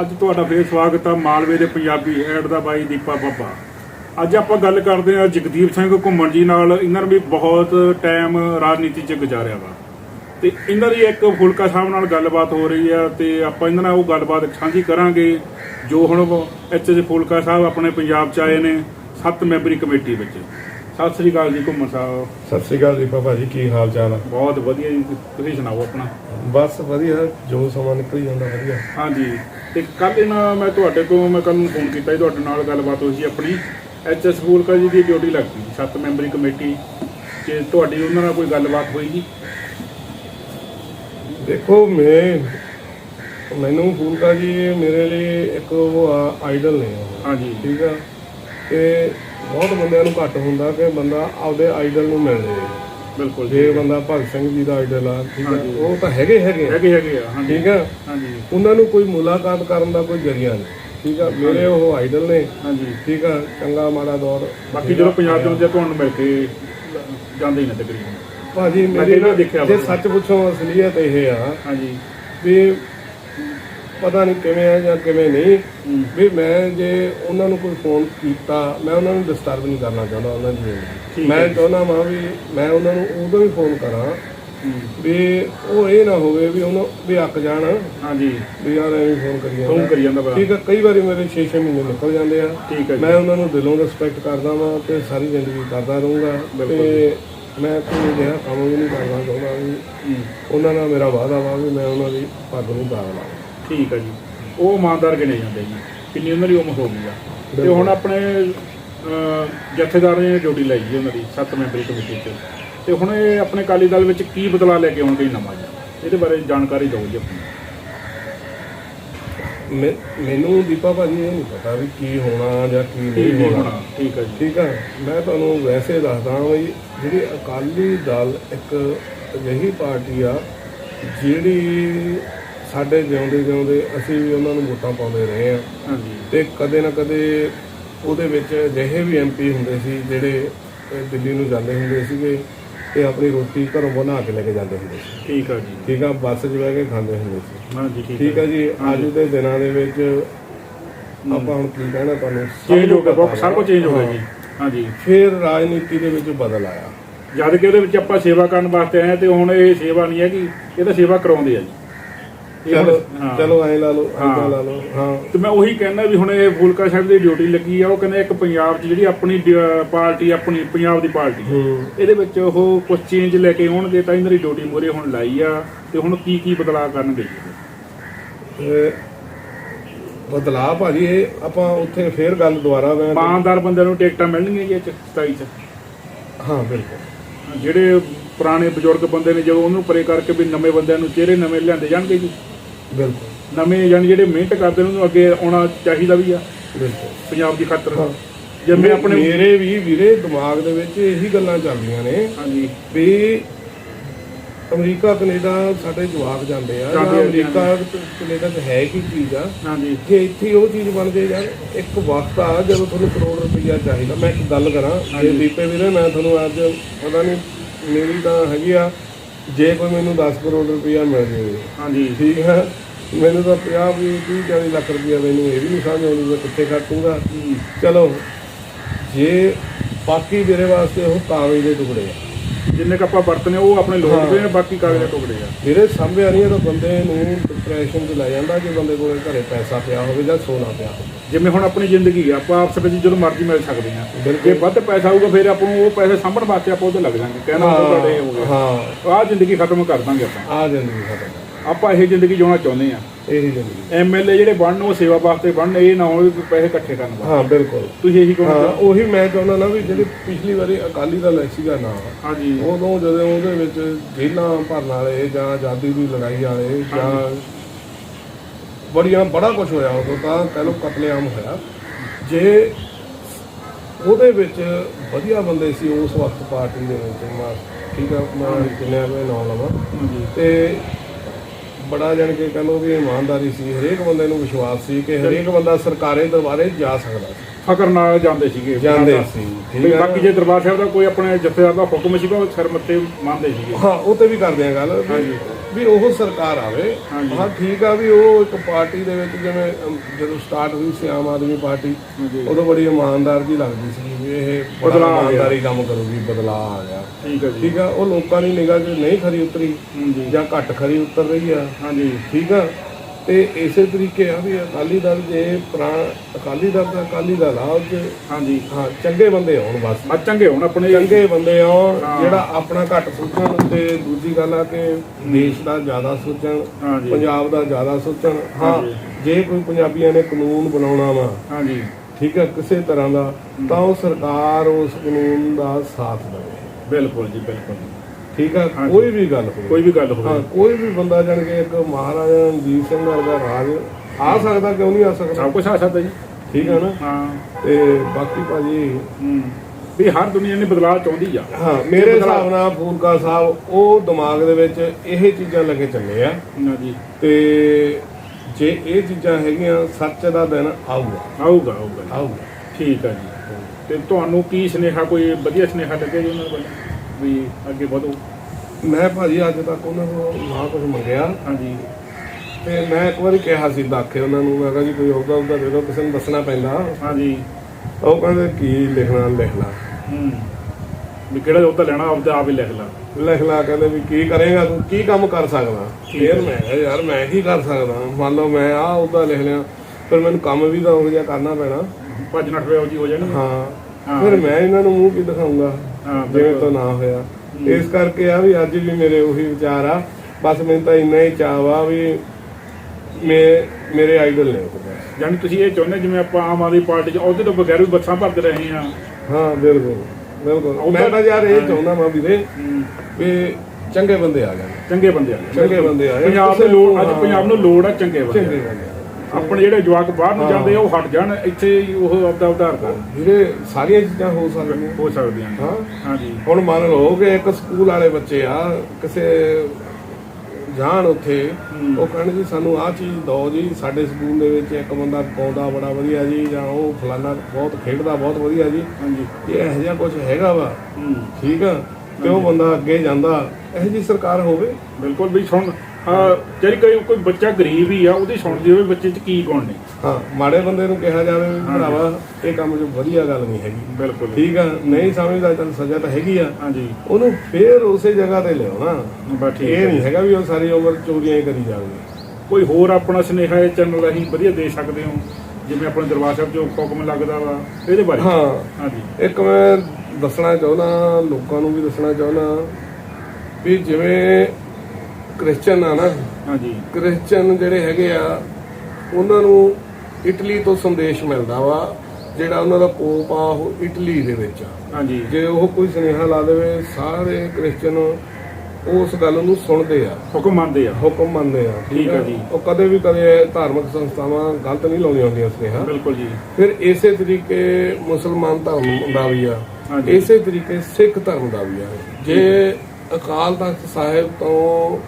ਅੱਜ ਤੁਹਾਡਾ ਫੇਰ ਸਵਾਗਤ ਆ ਮਾਲਵੇ ਦੇ ਪੰਜਾਬੀ ਐਡ ਦਾ ਬਾਈ ਦੀਪਾ ਬੱਬਾ। ਅੱਜ ਆਪਾਂ ਗੱਲ ਕਰਦੇ ਹਾਂ ਜਗਦੀਪ ਸਿੰਘ ਘੁੰਮਣ ਜੀ ਨਾਲ। ਇਹਨਾਂ ਨੇ ਵੀ ਬਹੁਤ ਟਾਈਮ ਰਾਜਨੀਤੀ 'ਚ ਗੁਜ਼ਾਰਿਆ ਵਾ। ਤੇ ਇਹਨਾਂ ਦੀ ਇੱਕ ਫੁਲਕਾ ਸਾਹਿਬ ਨਾਲ ਗੱਲਬਾਤ ਹੋ ਰਹੀ ਆ ਤੇ ਆਪਾਂ ਇਹਨਾਂ ਨਾਲ ਉਹ ਗੱਲਬਾਤ ਸਾਂਝੀ ਕਰਾਂਗੇ। ਜੋ ਹੁਣ ਐਚਐਸ ਫੁਲਕਾ ਸਾਹਿਬ ਆਪਣੇ ਪੰਜਾਬ 'ਚ ਆਏ ਨੇ ਸੱਤ ਮੈਂਬਰੀ ਕਮੇਟੀ ਵਿੱਚ। ਸਤਿ ਸ੍ਰੀ ਅਕਾਲ ਜੀ ਘੁੰਮਣ ਸਾਹਿਬ ਸਤਿ ਸ੍ਰੀ ਅਕਾਲ ਦੀਪਾ ਭਾਜੀ ਕੀ ਹਾਲ ਚਾਲ ਆ? ਬਹੁਤ ਵਧੀਆ ਜੀ ਤੁਸੀਂ ਸੁਣਾਓ ਆਪਣਾ? ਬਸ ਵਧੀਆ ਜੋ ਸਮਾਂ ਨਿਕਲ ਜਾਂਦਾ ਵਧੀਆ। ਹਾਂਜੀ ਤੇ ਕੱਲ ਇਹਨਾਂ ਮੈਂ ਤੁਹਾਡੇ ਤੋਂ ਮੈਂ ਕੱਲ ਨੂੰ ਫੋਨ ਕੀਤਾ ਸੀ ਤੁਹਾਡੇ ਨਾਲ ਗੱਲਬਾਤ ਹੋਈ ਸੀ ਆਪਣੀ। ਐਚਐਸ ਫੂਲਕਾ ਜੀ ਦੀ ਡਿਊਟੀ ਲੱਗਦੀ ਸੀ ਸੱਤ ਮੈਂਬਰੀ ਕਮੇਟੀ। ਤੇ ਤੁਹਾਡੀ ਉਹਨਾਂ ਨਾਲ ਕੋਈ ਗੱਲਬਾਤ ਹੋਈ ਜੀ? ਦੇਖੋ ਮੈਂ ਮੈਨੂੰ ਫੂਲਕਾ ਜੀ ਮੇਰੇ ਲਈ ਇੱਕ ਉਹ ਆਈਡਲ ਨੇ ਉਹ। ਹਾਂਜੀ। ਠੀਕ ਆ? ਤੇ ਬਹੁਤ ਬੰਦਿਆਂ ਨੂੰ ਘੱਟ ਹੁੰਦਾ ਕਿ ਬੰਦਾ ਆਪਦੇ ਆਈਡਲ ਨੂੰ ਮਿਲ ਜਾਵੇ ਬਿਲਕੁਲ ਜੇ ਬੰਦਾ ਭਗਤ ਸਿੰਘ ਜੀ ਦਾ ਆਈਡਲ ਆ ਠੀਕ ਹਾਂਜੀ। ਉਹ ਤਾਂ ਹੈਗੇ ਹੈਗੇ ਆ, ਹੈਗੇ ਹੈਗੇ ਆ ਹਾਂਜੀ। ਠੀਕ ਆ? ਹਾਂਜੀ। ਉਹਨਾਂ ਨੂੰ ਕੋਈ ਮੁਲਾਕਾਤ ਕਰਨ ਦਾ ਕੋਈ ਜ਼ਰੀਆ ਨਹੀਂ ਠੀਕ ਆ? ਮੇਰੇ ਉਹ ਆਈਡਲ ਨੇ ਹਾਂਜੀ। ਠੀਕ ਆ? ਚੰਗਾ ਮਾੜਾ ਦੌਰ। ਬਾਕੀ ਜਦੋਂ ਪੰਜਾਬ ਦੇ ਵਿੱਚ ਤੁਹਾਨੂੰ ਮਿਲ ਕੇ ਜਾਂਦੇ ਹੀ ਨੇ ਤਕਰੀਬਨ। ਭਾਜੀ ਮੇਰੀ ਕਿਹੜਾ ਦੇਖਿਆ ਜੇ। ਸੱਚ ਪੁੱਛੋ ਅਸਲੀਅਤ ਇਹ ਆ ਹਾਂਜੀ। ਵੀ ਪਤਾ ਨਹੀਂ ਕਿਵੇਂ ਆ ਜਾਂ ਕਿਵੇਂ ਨਹੀਂ। ਹੂੰ। ਵੀ ਮੈਂ ਜੇ ਉਹਨਾਂ ਨੂੰ ਕੋਈ ਫੋਨ ਕੀਤਾ ਮੈਂ ਉਹਨਾਂ ਨੂੰ ਡਿਸਟਰਬ ਨਹੀਂ ਕਰਨਾ ਚਾਹੁੰਦਾ ਉਹਨਾਂ ਦੀ ਹੈ ਮੈਂ। ਚਾਹੁੰਦਾ ਵਾਂ ਵੀ ਮੈਂ ਉਹਨਾਂ ਨੂੰ ਉਦੋਂ ਹੀ ਫੋਨ ਕਰਾਂ ਹੂੰ। ਵੀ ਉਹ ਇਹ ਨਾ ਹੋਵੇ ਵੀ ਉਹਨੂੰ ਵੀ ਅੱਕ ਜਾਣ। ਹਾਂਜੀ। ਵੀ ਯਾਰ ਐਵੇਂ ਫੋਨ ਕਰੀ ਫੋਨ ਜਾਂਦਾ ਕਰੀ ਜਾਂਦਾ ਬੜਾ। ਠੀਕ ਆ ਕਈ ਵਾਰੀ ਮੇਰੇ 6-6 ਮਹੀਨੇ ਨਿਕਲ ਜਾਂਦੇ ਆ। ਠੀਕ ਹੈ ਮੈਂ ਉਹਨਾਂ ਨੂੰ ਦਿਲੋਂ ਰਿਸਪੈਕਟ ਕਰਦਾ ਵਾਂ ਤੇ ਸਾਰੀ ਜ਼ਿੰਦਗੀ ਕਰਦਾ ਰਹੂੰਗਾ। ਤੇ ਮੈਂ ਕੋਈ ਅਜਿਹਾ ਕੰਮ ਵੀ ਨਹੀਂ ਕਰਨਾ ਚਾਹੁੰਦਾ ਵੀ ਹੂੰ। ਉਹਨਾਂ ਨਾਲ ਮੇਰਾ ਵਾਅਦਾ ਵਾ ਵੀ ਮੈਂ ਉਹਨਾਂ ਦੀ ਪੱਗ ਨੂੰ ਦਾਗ ਲਾਵਾਂ ਠੀਕ ਹੈ ਜੀ। ਉਹ ਇਮਾਨਦਾਰ ਗਿਣੇ ਜਾਂਦੇ ਜੀ। ਕਿੰਨੀ ਉਹਨਾਂ ਦੀ ਉਮਰ ਹੋ ਗਈ ਆ। ਤੇ ਹੁਣ ਆਪਣੇ ਅਹ, ਜਥੇਦਾਰ ਨੇ ਡਿਊਟੀ ਲਈ ਜੀ ਉਹਨਾਂ ਦੀ ਸੱਤ ਮੈਂਬਰੀ ਕਮੇਟੀ 'ਚ। ਤੇ ਹੁਣ ਇਹ ਆਪਣੇ ਅਕਾਲੀ ਦਲ ਵਿੱਚ ਕੀ ਬਦਲਾਅ ਲੈ ਕੇ ਆਉਣਗੇ ਜੀ ਨਵਾਂ ਜੀ? ਇਹਦੇ ਬਾਰੇ ਜਾਣਕਾਰੀ ਦਿਓ ਜੀ ਆਪਣੀ। ਮੈਂ- ਮੈਨੂੰ ਦੀਪਾ ਭਾਜੀ ਇਹ ਨਹੀਂ ਪਤਾ ਵੀ ਕੀ ਹੋਣਾ ਜਾਂ ਕੀ ਨਹੀਂ ਹੋਣਾ। ਹੋਣਾ। ਠੀਕ ਹੈ ਜੀ। ਠੀਕ ਆ। ਮੈਂ ਤੁਹਾਨੂੰ ਵੈਸੇ ਦੱਸਦਾ ਵੀ ਜਿਹੜੀ ਅਕਾਲੀ ਦਲ ਇੱਕ ਅਜਿਹੀ ਪਾਰਟੀ ਆ ਜਿਹੜੀ ਸਾਡੇ ਜਿਉਂਦੇ ਜਿਉਂਦੇ ਅਸੀਂ ਵੀ ਉਹਨਾਂ ਨੂੰ ਵੋਟਾਂ ਪਾਉਂਦੇ ਰਹੇ ਆ ਹਾਂਜੀ। ਤੇ ਕਦੇ ਨਾ ਕਦੇ ਉਹਦੇ ਵਿੱਚ ਅਜਿਹੇ ਵੀ ਐਮਪੀ ਹੁੰਦੇ ਸੀ ਜਿਹੜੇ ਦਿੱਲੀ ਨੂੰ ਜਾਂਦੇ ਹੁੰਦੇ ਸੀਗੇ ਤੇ ਆਪਣੀ ਰੋਟੀ ਘਰੋਂ ਬਣਾ ਕੇ ਲੈ ਕੇ ਜਾਂਦੇ ਹੁੰਦੇ ਸੀ। ਠੀਕ ਹੈ ਜੀ। ਠੀਕ ਆ ਬੱਸ 'ਚ ਬਹਿ ਕੇ ਖਾਂਦੇ ਹੁੰਦੇ ਸੀ। ਠੀਕ ਠੀਕ ਹੈ ਜੀ ਅੱਜ ਦੇ ਦਿਨਾਂ ਦੇ ਵਿੱਚ ਆਪਾਂ ਹੁਣ ਕੀ ਕਹਿਣਾ ਤੁਹਾਨੂੰ? ਚੇਂਜ ਹੋ ਗਿਆ ਬਹੁਤ ਸਭ ਕੁਝ ਚੇਂਜ ਹੋ ਗਿਆ ਹਾਂ। ਜੀ। ਫਿਰ ਰਾਜਨੀਤੀ ਦੇ ਵਿੱਚ ਬਦਲ ਆਇਆ। ਜਦ ਕਿ ਉਹਦੇ ਵਿੱਚ ਆਪਾਂ ਸੇਵਾ ਕਰਨ ਵਾਸਤੇ ਆਏ ਤੇ ਹੁਣ ਇਹ ਸੇਵਾ ਨਹੀਂ ਹੈ ਕਿ ਇਹ ਤਾਂ ਸੇਵਾ ਕਰਾਉਂਦੇ ਆ ਜੀ। ਚਲੋ ਹਾਂ। ਚਲੋ ਐਂ ਲਾ ਲਓ ਹਾਂ। ਐਂ ਲਾ ਲਓ ਹਾਂ। ਤੇ ਮੈਂ ਉਹੀ ਕਹਿੰਦਾ ਵੀ ਹੁਣ ਇਹ ਫੂਲਕਾ ਸਾਹਿਬ ਦੀ ਡਿਊਟੀ ਲੱਗੀ ਆ ਉਹ ਕਹਿੰਦੇ ਇੱਕ ਪੰਜਾਬ 'ਚ ਜਿਹੜੀ ਆਪਣੀ ਡ- ਪਾਰਟੀ ਆਪਣੀ ਪੰਜਾਬ ਦੀ ਪਾਰਟੀ। ਇਹਦੇ ਵਿੱਚ ਉਹ ਕੁਝ ਚੇਂਜ ਲੈ ਕੇ ਆਉਣਗੇ ਤਾਂ ਇਹਨਾਂ ਦੀ ਡਿਊਟੀ ਮੂਹਰੇ ਹੁਣ ਲਾਈ ਆ ਤੇ ਹੁਣ ਕੀ ਕੀ ਬਦਲਾਅ ਕਰਨਗੇ? ਇਹ ਬਦਲਾਅ ਭਾਜੀ ਇਹ ਆਪਾਂ ਉੱਥੇ ਫੇਰ ਗੱਲ ਦੁਬਾਰਾ ਮੈਂ ਇਮਾਨਦਾਰ ਬੰਦਿਆਂ ਨੂੰ ਟਿਕਟਾਂ ਮਿਲਣਗੀਆਂ ਜੀ ਇਹ 'ਚ 27 ਚ? ਹਾਂ ਬਿਲਕੁਲ। ਜਿਹੜੇ ਪੁਰਾਣੇ ਬਜ਼ੁਰਗ ਬੰਦੇ ਨੇ ਜਦੋਂ ਉਹਨੂੰ ਪਰੇ ਕਰਕੇ ਵੀ ਨਵੇਂ ਬੰਦਿਆਂ ਨੂੰ ਚਿਹਰੇ ਨਵੇਂ ਲਿਆਂਦੇ ਜਾਣਗੇ ਜੀ? ਬਿਲਕੁਲ। ਨਵੇਂ ਯਾਨੀ ਜਿਹੜੇ ਮਿਹਨਤ ਕਰਦੇ ਨੇ ਉਹਨੂੰ ਅੱਗੇ ਆਉਣਾ ਚਾਹੀਦਾ ਵੀ ਆ। ਬਿਲਕੁਲ। ਪੰਜਾਬ ਦੀ ਖਾਤਰ। ਜਿਵੇਂ ਆਪਣੇ ਮੇਰੇ ਵੀ ਵੀਰੇ ਦਿਮਾਗ ਦੇ ਵਿੱਚ ਇਹੀ ਗੱਲਾਂ ਚੱਲਦੀਆਂ ਨੇ ਹਾਂਜੀ। ਵੀ ਅਮਰੀਕਾ ਕੈਨੇਡਾ ਸਾਡੇ ਜਵਾਕ ਜਾਂਦੇ ਆ। ਜਾਂ ਅਮਰੀਕਾ ਤੇ ਕੈਨੇਡਾ 'ਚ ਹੈ ਕੀ ਚੀਜ਼ ਆ? ਹਾਂਜੀ। ਜੇ ਇੱਥੇ ਉਹ ਚੀਜ਼ ਬਣ ਜੇ ਯਾਰ ਇੱਕ ਵਕਤ ਆ ਜਦੋਂ ਤੁਹਾਨੂੰ ਕਰੋੜ ਰੁਪਈਆ ਚਾਹੀਦਾ। ਮੈਂ ਇੱਕ ਗੱਲ ਕਰਾਂ ਜੇ ਦੀਪੇ ਵੀਰੇ ਮੈਂ ਤੁਹਾਨੂੰ ਅੱਜ ਪਤਾ ਨਹੀਂ ਮੇਰੀ ਤਾਂ ਹੈਗੀ ਆ ਜੇ ਕੋਈ ਮੈਨੂੰ 10 ਕਰੋੜ ਰੁਪਈਆ ਮਿਲ ਜਾਵੇ ਹਾਂਜੀ। ਠੀਕ ਹੈ ਮੈਨੂੰ ਤਾਂ 50 ਵੀ 30 40 ਲੱਖ ਰੁਪਈਆ ਮੈਨੂੰ ਇਹ ਵੀ ਨਹੀਂ ਸਮਝ ਆਉਂਦੀ ਮੈਂ ਕਿੱਥੇ ਖਰਚੂੰਗਾ। ਹੂੰ। ਚਲੋ ਜੇ ਬਾਕੀ ਮੇਰੇ ਵਾਸਤੇ ਉਹ ਕਾਗਜ਼ ਦੇ ਟੁਕੜੇ ਆ। ਜਿੰਨੇ ਕ ਆਪਾਂ ਵਰਤਨੇ ਉਹ ਆਪਣੇ ਲੋਕ ਦੇ ਨੇ ਬਾਕੀ ਕਾਗਜ਼ ਦੇ ਟੁਕੜੇ ਆ। ਮੇਰੇ ਸਾਹਮਣੇ ਆ ਰਹੀਆਂ ਤਾਂ ਬੰਦੇ ਨੂੰ ਡਿਪਰੈਸ਼ਨ 'ਚ ਲੈ ਜਾਂਦਾ ਜੇ ਬੰਦੇ ਕੋਲ ਘਰੇ ਪੈਸਾ ਪਿਆ ਹੋਵੇ ਜਾਂ ਸੋਨਾ ਪਿਆ ਹੋਵੇ। ਜਿਵੇਂ ਹੁਣ ਆਪਣੀ ਜ਼ਿੰਦਗੀ ਆ ਆਪਾਂ ਆਪਸ ਵਿੱਚ ਜਦੋਂ ਮਰਜ਼ੀ ਮਿਲ ਸਕਦੇ ਆ। ਜੇ ਵੱਧ ਪੈਸਾ ਆਊਗਾ ਫਿਰ ਆਪਾਂ ਨੂੰ ਉਹ ਪੈਸੇ ਸਾਂਭਣ ਵਾਸਤੇ ਆਪਾਂ ਉਹਦੇ ਲੱਗ ਜਾਾਂਗੇ। ਕਹਿਣਾ ਉਹ ਤੁਹਾਡੇ ਹੋ ਗਿਆ। ਹਾਂ ਆਹ ਜ਼ਿੰਦਗੀ ਖਤਮ ਕਰ ਦਾਂਗੇ ਆਪਾਂ। ਆ ਜ਼ਿੰਦਗੀ ਖਤਮ ਆਪਾਂ ਇਹ ਜ਼ਿੰਦਗੀ ਜਿਉਣਾ ਚਾਹੁੰਦੇ ਆ। ਇਹੀ ਜ਼ਿੰਦਗੀ। ਐਮਐਲਏ ਜਿਹੜੇ ਬਣਨ ਉਹ ਸੇਵਾ ਵਾਸਤੇ ਬਣਨ ਇਹ ਨਾ ਹੋਵੇ ਕਿ ਪੈਸੇ ਇਕੱਠੇ ਕਰਨ ਵਾਸਤੇ। ਹਾਂ ਬਿਲਕੁਲ। ਤੁਸੀਂ ਇਹੀ ਕਹੋ ਹਾਂ ਉਹੀ ਮੈਂ ਚਾਹੁੰਦਾ ਨਾ ਵੀ ਜਿਹੜੀ ਪਿਛਲੀ ਵਾਰੀ ਅਕਾਲੀ ਦਲ ਸੀਗਾ ਨਾ ਹਾਂਜੀ। ਉਦੋਂ ਜਦੋਂ ਉਹਦੇ ਵਿੱਚ ਜੇਲਾਂ ਭਰਨ ਵਾਲੇ ਜਾਂ ਆਜ਼ਾਦੀ ਦੀ ਲੜਾਈ ਵਾਲੇ ਜਾਂ ਬੜੀਆਂ ਬੜਾ ਕੁਝ ਹੋਇਆ ਉਦੋਂ ਤਾਂ ਕਹਿ ਲਓ ਕਤਲੇਆਮ ਹੋਇਆ। ਜੇ ਉਹਦੇ ਵਿੱਚ ਵਧੀਆ ਬੰਦੇ ਸੀ ਉਸ ਵਕਤ ਪਾਰਟੀ ਦੇ ਵਿੱਚ ਮੈਂ ਠੀਕ ਆ ਮੈਂ ਕਿੰਨੇ ਮੈਂ ਨਾਂ ਲਵਾਂ। ਤੇ ਬੜਾ ਜਾਣ ਕੇ ਕਹ ਲਓ ਵੀ ਇਮਾਨਦਾਰੀ ਸੀ ਹਰੇਕ ਬੰਦੇ ਨੂੰ ਵਿਸ਼ਵਾਸ ਸੀ ਕਿ ਹਰੇਕ ਬੰਦਾ ਸਰਕਾਰੇ ਦਰਬਾਰੇ ਜਾ ਸਕਦਾ ਸੀ। ਫਕਰ ਨਾਲ ਜਾਂਦੇ ਸੀਗੇ। ਜਾਂਦੇ ਸੀ ਠੀਕ ਆ। ਬਾਕੀ ਜੇ ਦਰਬਾਰ ਸਾਹਿਬ ਦਾ ਕੋਈ ਆਪਣੇ ਜਥੇਦਾਰ ਦਾ ਹੁਕਮ ਸੀਗਾ ਉਹ ਸਿਰ ਮੱਥੇ ਮੰਨਦੇ ਸੀਗੇ। ਹਾਂ ਉਹ ਤੇ ਵੀ ਕਰਦੇ ਆ ਗੱਲ ਹਾਂਜੀ। ਵੀ ਉਹ ਸਰਕਾਰ ਆਵੇ। ਹਾਂ ਠੀਕ ਆ ਵੀ ਉਹ ਇੱਕ ਪਾਰਟੀ ਦੇ ਵਿੱਚ ਜਿਵੇਂ ਜਦੋਂ ਸਟਾਰਟ ਹੋਈ ਸੀ ਆਮ ਆਦਮੀ ਪਾਰਟੀ ਉਦੋਂ ਬੜੀ ਇਮਾਨਦਾਰ ਜੀ ਲੱਗਦੀ ਸੀ ਵੀ ਇਹ ਬਦਲਾਅ ਆ। ਇਮਾਨਦਾਰੀ ਕੰਮ ਕਰੂਗੀ ਬਦਲਾਅ ਆ ਗਿਆ। ਠੀਕ ਜੀ। ਠੀਕ ਆ ਉਹ ਲੋਕਾਂ ਦੀ ਨਿਗਾਹ 'ਚ ਨਹੀਂ ਖਰੀ ਉਤਰੀ ਜਾਂ ਘੱਟ ਖਰੀ ਉਤਰ ਰਹੀ ਆ। ਹਾਂਜੀ। ਠੀਕ ਆ ਤੇ ਇਸੇ ਤਰੀਕੇ ਆ ਵੀ ਅਕਾਲੀ ਦਲ ਜੇ ਪੁਰਾ ਅਕਾਲੀ ਦਲ ਦਾ ਅਕਾਲੀ ਦਲ ਆ ਉਹ 'ਚ। ਹਾਂਜੀ। ਹਾਂ ਚੰਗੇ ਬੰਦੇ ਆਉਣ ਬਸ। ਆ ਚੰਗੇ ਹੁਣ ਆਪਣੇ। ਚੰਗੇ ਬੰਦੇ ਆਉਣ। ਜਿਹੜਾ ਆਪਣਾ ਘੱਟ ਸੋਚਣ ਤੇ ਦੂਜੀ ਗੱਲ ਆ ਕਿ ਦੇਸ਼ ਦਾ ਜ਼ਿਆਦਾ ਸੋਚਣ ਪੰਜਾਬ ਦਾ ਜ਼ਿਆਦਾ ਸੋਚਣ। ਹਾਂ। ਜੇ ਕੋਈ ਪੰਜਾਬੀਆਂ ਨੇ ਕਾਨੂੰਨ ਬਣਾਉਣਾ ਵਾ ਹਾਂਜੀ। ਠੀਕ ਹੈ ਕਿਸੇ ਤਰ੍ਹਾਂ ਦਾ ਤਾਂ ਉਹ ਸਰਕਾਰ ਉਸ ਕਾਨੂੰਨ ਦਾ ਸਾਥ ਦੇਵੇ। ਬਿਲਕੁਲ ਜੀ ਬਿਲਕੁਲ ਠੀਕ ਹੈ ਹਾਂਜੀ। ਕੋਈ ਵੀ ਗੱਲ ਹੋਵੇ। ਕੋਈ ਵੀ ਗੱਲ ਹਾਂ ਹੋਵੇ ਕੋਈ ਵੀ ਬੰਦਾ ਜਾਣ ਕੇ ਇੱਕ ਮਹਾਰਾਜਾ ਰਣਜੀਤ ਸਿੰਘ ਵਰਗਾ ਰਾਜ ਆ ਸਕਦਾ ਕਿਉਂ ਨਹੀਂ ਆ ਸਕਦਾ? ਸਭ ਕੁਝ ਆ ਸਕਦਾ ਜੀ। ਠੀਕ ਹੈ ਨਾ? ਹਾਂ। ਤੇ ਬਾਕੀ ਭਾਜੀ ਹੂੰ। ਵੀ ਹਰ ਦੁਨੀਆ ਨੇ ਬਦਲਾਅ ਚਾਹੁੰਦੀ ਆ। ਹਾਂ ਮੇਰੇ ਹਿਸਾਬ ਨਾਲ ਫੂਲਕਾ ਸਾਹਿਬ ਉਹ ਦਿਮਾਗ ਦੇ ਵਿੱਚ ਇਹ ਚੀਜ਼ਾਂ ਲੱਗੇ ਚੱਲੇ ਆ। ਤੇ ਜੇ ਇਹ ਚੀਜ਼ਾਂ ਹੈਗੀਆਂ ਸੱਚ ਦਾ ਦਿਨ ਆਊਗਾ। ਆਊਗਾ ਆਊਗਾ। ਆਊਗਾ। ਠੀਕ ਆ ਜੀ। ਤੇ ਤੁਹਾਨੂੰ ਕੀ ਸੁਨੇਹਾ ਕੋਈ ਵਧੀਆ ਸੁਨੇਹਾ ਲੱਗਿਆ ਜੀ ਉਹਨਾਂ ਵੱਲੋਂ ਵੀ ਅੱਗੇ ਵਧੋ। ਮੈਂ ਭਾਜੀ ਅੱਜ ਤੱਕ ਉਹਨਾਂ ਕੋਲ ਨਾ ਕੁਝ ਮੰਗਿਆ। ਹਾਂਜੀ। ਤੇ ਮੈਂ ਇੱਕ ਵਾਰੀ ਕਿਹਾ ਸੀ ਦਾਖੇ ਉਹਨਾਂ ਨੂੰ ਮੈਂ ਕਿਹਾ ਜੀ ਕੋਈ ਅਹੁਦਾ ਉਹਦਾ ਦੇ ਦਿਓ ਕਿਸੇ ਨੂੰ ਦੱਸਣਾ ਪੈਂਦਾ। ਹਾਂਜੀ। ਉਹ ਕਹਿੰਦੇ ਕੀ ਲਿਖਣਾ ਲਿਖ ਲਾ। ਹੂੰ। ਵੀ ਕਿਹੜਾ ਉਹਦਾ ਲੈਣਾ ਆਪਦਾ ਆਪ ਹੀ ਲਿਖ ਲਾ। ਲਿਖ ਲਾ ਕਹਿੰਦੇ ਵੀ ਕੀ ਕਰੇਗਾ ਤੂੰ ਕੀ ਕੰਮ ਕਰ ਸਕਦਾ? ਫੇਰ ਮੈਂ ਕਿਹਾ ਯਾਰ ਮੈਂ ਕੀ ਕਰ ਸਕਦਾ? ਮੰਨ ਲਓ ਮੈਂ ਆਹ ਉਹਦਾ ਲਿਖ ਲਿਆ ਫਿਰ ਮੈਨੂੰ ਕੰਮ ਵੀ ਤਾਂ ਉਹ ਜਿਹਾ ਕਰਨਾ ਪੈਣਾ। ਭੱਜ ਨੱਠ ਪਿਆ ਜੀ ਹੋ ਜਾਣੀ ਹਾਂ। ਫਿਰ ਮੈਂ ਇਹਨਾਂ ਨੂੰ ਮੂੰਹ ਕੀ ਦਿਖਾਉਂਗਾ ਜਿਵੇਂ ਤੋਂ ਨਾ ਹੋਇਆ। ਇਸ ਕਰਕੇ ਆ ਵੀ ਅੱਜ ਵੀ ਮੇਰੇ ਉਹੀ ਵਿਚਾਰ ਆ। ਬਸ ਮੈਨੂੰ ਤਾਂ ਇੰਨਾ ਹੀ ਚਾਅ ਵਾ ਮੈਂ ਮੇਰੇ ਆਈਡਲ ਨੇ। ਯਾਨੀ ਤੁਸੀਂ ਇਹ ਚਾਹੁੰਦੇ ਜਿਵੇਂ ਆਪਾਂ ਆਮ ਆਦਮੀ ਪਾਰਟੀ ਚ ਉਹਦੇ ਤੋਂ ਬਗੈਰ ਵੀ ਬੱਸਾਂ ਭਰਦੇ ਰਹੇ ਆ ਹਾਂ ਬਿਲਕੁਲ। ਬਿਲਕੁਲ। ਮੈਂ ਤਾਂ ਯਾਰ ਇਹ ਚਾਹੁੰਦਾ ਮੈਂ ਵੀਰੇ ਵੀ ਚੰਗੇ ਬੰਦੇ ਆ ਜਾਣ। ਚੰਗੇ ਬੰਦੇ ਆ ਚੰਗੇ ਬੰਦੇ ਆ। ਪੰਜਾਬ ਨੂੰ ਲੋੜ ਅੱਜ। ਪੰਜਾਬ ਨੂੰ ਲੋੜ ਆ ਚੰਗੇ ਬੰਦੇ ਚੰਗੇ ਬੰਦੇ ਆ ਆਪਣੇ ਜਿਹੜੇ ਜਵਾਕ ਬਾਹਰ ਨੂੰ। ਜਾਂਦੇ ਆ ਉਹ ਹਟ ਜਾਣ ਇੱਥੇ ਹੀ ਉਹ ਆਪਦਾ ਉਧਾਰ ਕਰਨ ਵੀਰੇ ਸਾਰੀਆਂ ਚੀਜ਼ਾਂ ਹੋ ਸਕਦੀਆਂ। ਹੋ ਸਕਦੀਆਂ ਨੇ। ਹਾਂ? ਹਾਂਜੀ। ਹੁਣ ਮੰਨ ਲਓ ਕਿ ਇੱਕ ਸਕੂਲ ਵਾਲੇ ਬੱਚੇ ਆ ਕਿਸੇ ਜਾਣ ਉੱਥੇ। ਉਹ ਕਹਿਣ ਜੀ ਸਾਨੂੰ ਆਹ ਚੀਜ਼ ਦਿਓ ਜੀ ਸਾਡੇ ਸਕੂਲ ਦੇ ਵਿੱਚ ਇੱਕ ਬੰਦਾ ਗਾਉਂਦਾ ਬੜਾ ਵਧੀਆ ਜੀ ਜਾਂ ਉਹ ਫਲਾਨਾ ਬਹੁਤ ਖੇਡਦਾ ਬਹੁਤ ਵਧੀਆ ਜੀ। ਹਾਂਜੀ। ਇਹ ਇਹੋ ਜਿਹਾ ਕੁਝ ਹੈਗਾ ਵਾ। ਹੂੰ। ਠੀਕ ਆ? ਤੇ ਉਹ ਬੰਦਾ ਅੱਗੇ ਜਾਂਦਾ। ਇਹੋ ਜੀ ਸਰਕਾਰ ਹੋਵੇ। ਬਿਲਕੁਲ ਵੀ ਸੁਣ ਜਿਹੜੀ ਕੋਈ ਕੋਈ ਬੱਚਾ ਗਰੀਬ ਹੀ ਆ ਉਹਦੀ ਸੁਣਦੀ ਹੋਵੇ ਬੱਚੇ 'ਚ ਕੀ ਗੁਣ ਨੇ। ਹਾਂ ਮਾੜੇ ਬੰਦੇ ਨੂੰ ਕਿਹਾ ਜਾਵੇ ਵੀ ਭਰਾਵਾ ਇਹ ਕੰਮ ਜੋ ਵਧੀਆ ਗੱਲ ਨਹੀਂ ਹੈਗੀ। ਬਿਲਕੁਲ। ਠੀਕ ਆ ਨਹੀਂ ਸਮਝਦਾ ਤਾਂ ਸਜ਼ਾ ਤਾਂ ਹੈਗੀ ਆ। ਹਾਂਜੀ। ਉਹਨੂੰ ਫੇਰ ਉਸੇ ਜਗ੍ਹਾ ਤੇ ਲਿਆਉਣਾ। ਬਸ ਠੀਕ ਇਹ ਨਹੀਂ ਹੈਗਾ ਵੀ ਉਹ ਸਾਰੀ ਉਮਰ ਚੋਰੀਆਂ ਹੀ ਕਰੀ ਜਾਵੇ। ਕੋਈ ਹੋਰ ਆਪਣਾ ਸੁਨੇਹਾ ਇਹ ਚੈਨਲ ਰਾਹੀਂ ਵਧੀਆ ਦੇ ਸਕਦੇ ਹੋ? ਜਿਵੇਂ ਆਪਣੇ ਦਰਬਾਰ ਸਾਹਿਬ 'ਚ ਹੁਕਮ ਲੱਗਦਾ ਵਾ ਇਹਦੇ ਬਾਰੇ। ਹਾਂ। ਹਾਂਜੀ। ਇੱਕ ਮੈਂ ਦੱਸਣਾ ਚਾਹੁੰਦਾ ਲੋਕਾਂ ਨੂੰ ਵੀ ਦੱਸਣਾ ਚਾਹੁੰਦਾ ਵੀ ਜਿਵੇਂ ਕ੍ਰਿਸਚਨ ਆ ਨਾ। ਹਾਂਜੀ। ਕ੍ਰਿਸਚਨ ਜਿਹੜੇ ਹੈਗੇ ਆ ਉਹਨਾਂ ਨੂੰ ਇਟਲੀ ਤੋਂ ਸੰਦੇਸ਼ ਮਿਲਦਾ ਵਾ ਜਿਹੜਾ ਉਹਨਾਂ ਦਾ ਪੋਪ ਆ ਉਹ ਇਟਲੀ ਦੇ ਵਿੱਚ ਆ। ਹਾਂਜੀ। ਜੇ ਉਹ ਕੋਈ ਸੁਨੇਹਾ ਲਾ ਦੇਵੇ ਸਾਰੇ ਕ੍ਰਿਸਚਨ ਉਸ ਗੱਲ ਨੂੰ ਸੁਣਦੇ ਆ। ਹੁਕਮ ਮੰਨਦੇ ਆ। ਹੁਕਮ ਮੰਨਦੇ ਆ ਠੀਕ ਆ ਜੀ। ਉਹ ਕਦੇ ਵੀ ਕਦੇ ਧਾਰਮਿਕ ਸੰਸਥਾਵਾਂ ਗਲਤ ਨਹੀਂ ਲਾਉਂਦੀਆਂ ਹੁੰਦੀਆਂ ਸੁਨੇਹਾ। ਬਿਲਕੁਲ ਜੀ। ਫਿਰ ਇਸੇ ਤਰੀਕੇ ਮੁਸਲਮਾਨ ਧਰਮ ਦਾ ਵੀ ਆ। ਇਸੇ ਤਰੀਕੇ ਸਿੱਖ ਧਰਮ ਦਾ ਵੀ ਆ। ਜੇ ਅਕਾਲ ਤਖਤ ਸਾਹਿਬ ਤੋਂ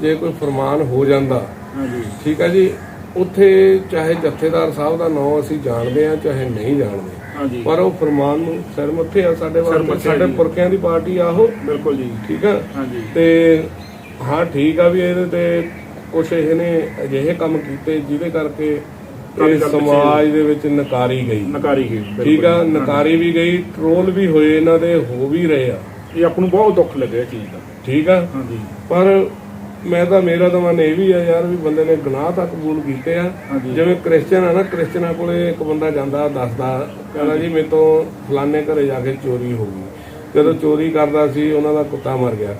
ਜੇ ਕੋਈ ਫਰਮਾਨ ਹੋ ਜਾਂਦਾ ਹਾਂਜੀ। ਠੀਕ ਹੈ ਜੀ ਉੱਥੇ ਚਾਹੇ ਜਥੇਦਾਰ ਸਾਹਿਬ ਦਾ ਨਾਮ ਅਸੀਂ ਜਾਣਦੇ ਆ ਚਾਹੇ ਨਹੀਂ ਜਾਣਦੇ। ਹਾਂਜੀ। ਪਰ ਉਹ ਫਰਮਾਨ ਨੂੰ ਸਿਰ ਮੱਥੇ ਆ ਸਾਡੇ ਵਾਸਤੇ ਸਾਡੇ। ਪੁਰਖਿਆਂ ਦੀ ਪਾਰਟੀ ਆ ਉਹ। ਬਿਲਕੁਲ ਜੀ। ਠੀਕ ਆ? ਹਾਂਜੀ। ਤੇ ਹਾਂ ਠੀਕ ਆ ਵੀ ਇਹਦੇ ਤੇ ਕੁਛ ਇਹਨੇ ਅਜਿਹੇ ਕੰਮ ਕੀਤੇ ਜਿਹਦੇ ਕਰਕੇ ਇਹ ਸਮਾਜ ਦੇ ਵਿੱਚ ਨਕਾਰੀ ਗਈ। ਨਕਾਰੀ ਗਈ। ਠੀਕ ਆ। ਨਕਾਰੀ ਵੀ ਗਈ ਟ੍ਰੋਲ ਵੀ ਹੋਏ ਇਹਨਾਂ ਦੇ ਹੋ ਵੀ ਰਹੇ ਆ। ਇਹ ਆਪ ਨੂੰ ਬਹੁਤ ਦੁੱਖ ਲੱਗਿਆ ਚੀਜ਼ ਦਾ। ਠੀਕ ਆ? ਹਾਂਜੀ। ਪਰ ਮੈਂ ਤਾਂ ਮੇਰਾ ਤਾਂ ਮਨ ਇਹ ਵੀ ਆ ਯਾਰ ਵੀ ਬੰਦੇ ਨੇ ਗੁਨਾਹ ਤਾਂ ਕਬੂਲ ਕੀਤੇ ਆ। ਜਿਵੇਂ ਕ੍ਰਿਸਚੀਅਨ ਆ ਨਾ ਕ੍ਰਿਸਚੀਅਨਾਂ ਕੋਲੇ ਇੱਕ ਬੰਦਾ ਜਾਂਦਾ ਦੱਸਦਾ ਕਹਿੰਦਾ ਜੀ ਮੇਰੇ ਤੋਂ ਫਲਾਣੇ ਘਰੇ ਜਾ ਕੇ ਚੋਰੀ ਹੋ ਗਈ। ਜਦੋਂ ਚੋਰੀ ਕਰਦਾ ਸੀ ਉਹਨਾਂ ਦਾ ਕੁੱਤਾ ਮਰ ਗਿਆ।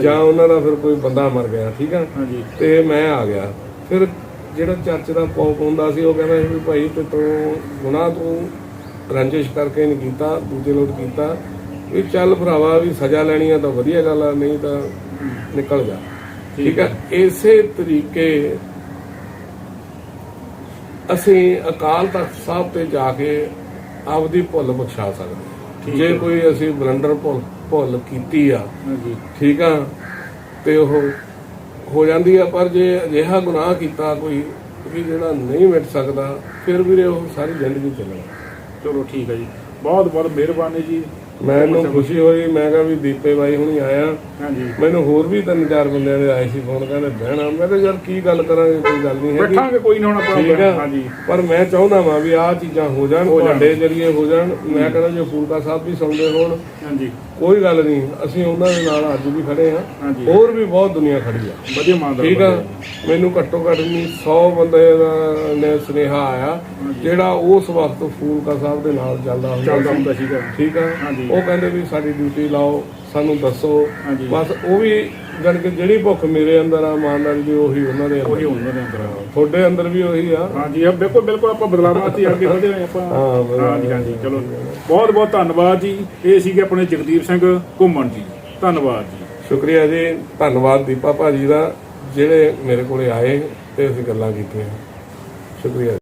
ਜੀ। ਉਹਨਾਂ ਦਾ ਫਿਰ ਕੋਈ ਬੰਦਾ ਮਰ ਗਿਆ ਠੀਕ ਆ? ਤੇ ਮੈਂ ਆ ਗਿਆ। ਫਿਰ ਜਿਹੜਾ ਚਰਚ ਦਾ ਪੌਪ ਹੁੰਦਾ ਸੀ ਉਹ ਕਹਿੰਦਾ ਸੀ ਵੀ ਭਾਈ ਤੇ ਤੂੰ ਗੁਨਾਹ ਤੂੰ ਰੰਜਿਸ਼ ਕਰਕੇ ਨਹੀਂ ਕੀਤਾ ਦੂਜੇ ਲੋਟ ਕੀਤਾ। ਵੀ ਚੱਲ ਭਰਾਵਾ ਵੀ ਸਜ਼ਾ ਲੈਣੀ ਆ ਤਾਂ ਵਧੀਆ ਗੱਲ ਆ ਨਹੀਂ ਤਾਂ ਨਿਕਲ ਜਾ। ਠੀਕ ਆ ਇਸੇ ਤਰੀਕੇ ਅਸੀਂ ਅਕਾਲ ਤਖਤ ਸਾਹਿਬ ਤੇ ਜਾ ਕੇ ਆਪਦੀ ਭੁੱਲ ਬਖਸ਼ਾ ਸਕਦੇ ਜੇ ਹੈ। ਕੋਈ ਅਸੀਂ ਬਲੰਡਰ ਭੁੱਲ ਭੁੱਲ ਕੀਤੀ ਆ ਠੀਕ ਆ ਤੇ ਉਹ ਹੋ ਜਾਂਦੀ ਆ ਪਰ ਜੇ ਅਜਿਹਾ ਗੁਨਾਹ ਕੀਤਾ ਕੋਈ ਵੀ ਜਿਹੜਾ ਨਹੀਂ ਮਿਟ ਸਕਦਾ ਫਿਰ ਵੀਰੇ ਉਹ ਸਾਰੀ ਜ਼ਿੰਦਗੀ ਚੱਲਣਾ। ਚਲੋ ਠੀਕ ਹੈ ਜੀ। ਬਹੁਤ ਬਹੁਤ ਮਿਹਰਬਾਨੀ ਜੀ। ਮੈਨੂੰ ਖੁਸ਼ੀ ਹੋਈ ਮੈਂ ਕਿਹਾ ਵੀ ਦੀਪੇ ਬਾਈ ਹੁਣੀ ਆਇਆ। ਮੈਨੂੰ ਹੋਰ ਵੀ ਤਿੰਨ ਚਾਰ ਬੰਦਿਆਂ ਦੇ ਆਏ ਸੀ ਫੋਨ ਕਹਿੰਦੇ ਬਹਿਣਾ। ਮੈਂ ਕਿਹਾ ਯਾਰ ਕੀ ਗੱਲ ਕਰਾਂਗੇ ਕੋਈ ਗੱਲ ਨਹੀਂ ਹੈਗੀ। ਬੈਠਾਂਗੇ ਕੋਈ ਨਾ ਹੁਣ ਹਾਂਜੀ। ਪਰ ਮੈਂ ਚਾਹੁੰਦਾ ਵਾਂ ਵੀ ਆਹ ਚੀਜ਼ਾਂ ਹੋ ਜਾਣ ਤੁਹਾਡੇ ਜਰੀਏ ਹੋ ਜਾਣ। ਮੈਂ ਕਹਿੰਦਾ ਜੇ ਫੂਲਕਾ ਸਾਹਿਬ ਵੀ ਸੁਣਦੇ ਹੋਣ ਹਾਂਜੀ। ਕੋਈ ਗੱਲ ਨਹੀਂ। ਅਸੀਂ ਉਹਨਾਂ ਦੇ ਨਾਲ ਅੱਜ ਵੀ ਖੜੇ ਹਾਂ। ਹੋਰ ਵੀ ਬਹੁਤ ਦੁਨੀਆ ਖੜੀ ਆ। ਵਧੀਆ ਮੰਨਦਾ ਠੀਕ ਆ। ਮੈਨੂੰ ਘੱਟੋ ਘੱਟ ਨਹੀਂ 100 ਬੰਦੇ ਦਾ ਨੇ ਸੁਨੇਹਾ ਆਇਆ ਜਿਹੜਾ ਉਸ ਵਕਤ ਫੂਲਕਾ ਸਾਹਿਬ ਦੇ ਨਾਲ ਚੱਲਦਾ ਹੁੰਦਾ ਚੱਲਦਾ ਸੀ। ਹੁੰਦਾ ਸੀਗਾ। ਠੀਕ ਆ। ਉਹ ਕਹਿੰਦੇ ਵੀ ਸਾਡੀ ਡਿਊਟੀ ਲਾਓ ਸਾਨੂੰ ਦੱਸੋ। ਹਾਂਜੀ। ਬਸ ਉਹ ਵੀ ਜਾਣੀ ਕਿ ਜਿਹੜੀ ਭੁੱਖ ਮੇਰੇ ਅੰਦਰ ਆ ਇਮਾਨਦਾਰੀ ਦੀ ਉਹੀ ਉਹਨਾਂ ਦੇ ਅੰਦਰ। ਹੁੰਦਾ ਨੇ ਅੰਦਰ ਤੁਹਾਡੇ ਅੰਦਰ ਵੀ ਉਹੀ ਆ। ਹਾਂਜੀ ਆ ਬਿਲਕੁਲ ਬਿਲਕੁਲ ਆਪਾਂ ਬਦਲਾਵਾਂ ਤੇ ਅੱਗੇ ਵਧੇ ਹੋਏ ਆਪਾਂ। ਹਾਂ, ਬਦਲਾਅ। ਹਾਂਜੀ ਹਾਂਜੀ ਚਲੋ। ਬਹੁਤ ਬਹੁਤ ਧੰਨਵਾਦ ਜੀ। ਇਹ ਸੀਗੇ ਆਪਣੇ ਜਗਦੀਪ ਸਿੰਘ ਘੁੰਮਣ ਜੀ। ਧੰਨਵਾਦ ਜੀ। ਸ਼ੁਕਰੀਆ ਜੀ। ਧੰਨਵਾਦ ਦੀਪਾ ਭਾਜੀ ਦਾ ਜਿਹੜੇ ਮੇਰੇ ਕੋਲੇ ਆਏ ਤੇ ਅਸੀਂ ਗੱਲਾਂ ਕੀਤੀਆਂ। ਸ਼ੁਕਰੀਆ